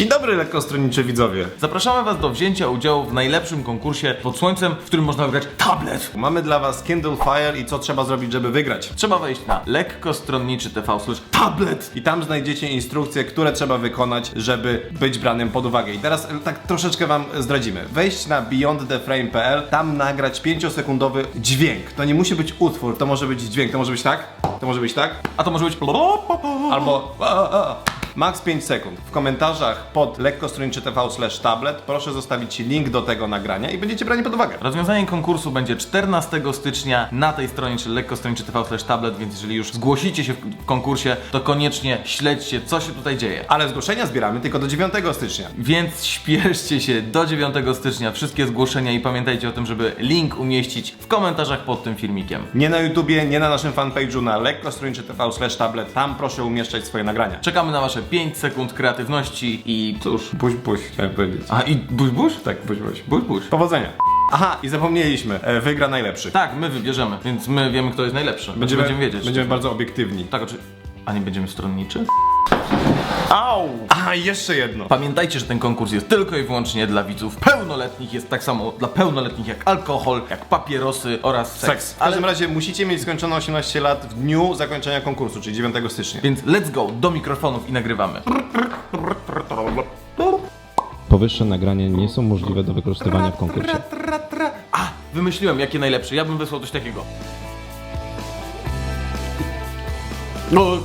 Dzień dobry, lekkostronniczy widzowie. Zapraszamy Was do wzięcia udziału w najlepszym konkursie pod słońcem, w którym można wygrać tablet. Mamy dla was Kindle Fire i co trzeba zrobić, żeby wygrać. Trzeba wejść na lekkostronniczy TV tablet. I tam znajdziecie instrukcje, które trzeba wykonać, żeby być branym pod uwagę. I teraz e, tak troszeczkę wam zdradzimy. Wejść na beyondtheframe.pl, tam nagrać 5-sekundowy dźwięk. To nie musi być utwór, to może być dźwięk, to może być tak, to może być tak, A to może być... albo. Max 5 sekund. W komentarzach pod lekkostronniczy TV slash tablet proszę zostawić link do tego nagrania i będziecie brani pod uwagę. Rozwiązanie konkursu będzie 14 stycznia na tej stronie, czyli lekkostronniczy TV slash tablet, więc jeżeli już zgłosicie się w konkursie, to koniecznie śledźcie, co się tutaj dzieje. Ale zgłoszenia zbieramy tylko do 9 stycznia. Więc śpieszcie się do 9 stycznia, wszystkie zgłoszenia i pamiętajcie o tym, żeby link umieścić w komentarzach pod tym filmikiem. Nie na YouTubie, nie na naszym fanpage'u, na lekkostronniczy TV slash tablet. Tam proszę umieszczać swoje nagrania. Czekamy na Wasze 5 sekund kreatywności i cóż. Buź, buź, chciałem powiedzieć. A i buź buź? Tak, buź, buź. Buź buź. Powodzenia. Aha, i zapomnieliśmy. E, wygra najlepszy. Tak, my wybierzemy, więc my wiemy, kto jest najlepszy. Będziemy, będziemy wiedzieć. Będziemy bardzo obiektywni. Tak, oczy... A nie będziemy stronniczy? Au! A, jeszcze jedno. Pamiętajcie, że ten konkurs jest tylko i wyłącznie dla widzów pełnoletnich. Jest tak samo dla pełnoletnich jak alkohol, jak papierosy oraz seks. Seks. W każdym razie musicie mieć skończone 18 lat w dniu zakończenia konkursu, czyli 9 stycznia. Więc let's go do mikrofonów i nagrywamy. Powyższe nagrania nie są możliwe do wykorzystywania w konkursie. A, wymyśliłem jakie najlepsze. Ja bym wysłał coś takiego. No,